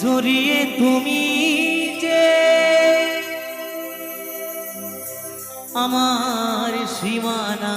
জড়িয়ে তুমি যে আমার সীমানা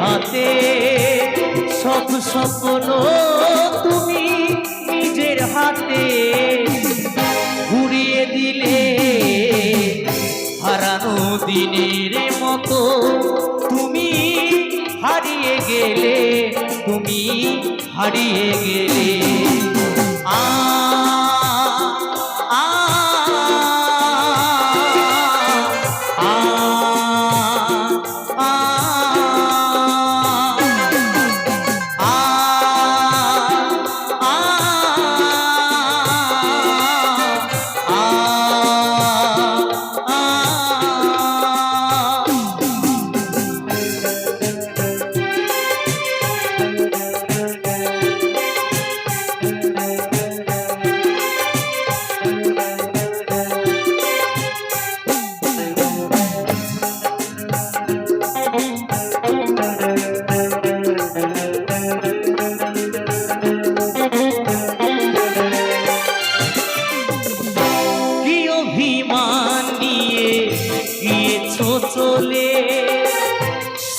হাতে সব স্বপ্ন তুমি নিজের হাতে ঘুরিয়ে দিলে, হারানো দিনের মতো তুমি হারিয়ে গেলে, তুমি হারিয়ে গেলে।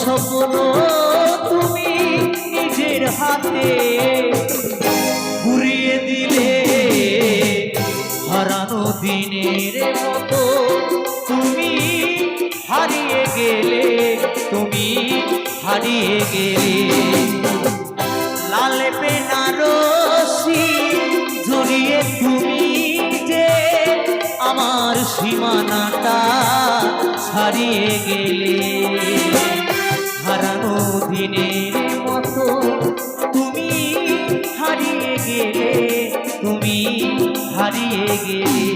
স্বপ্ন তুমি নিজের হাতে ঘুরিয়ে দিলে, হারানো দিনের মতো তুমি হারিয়ে গেলে, তুমি হারিয়ে গেলে। লাল বেনারসি জড়িয়ে তুমি যে আমার সীমানাটা হারিয়ে গেলে। দিনের মতো তুমি হারিয়ে গেলে তুমি হারিয়ে গেলে।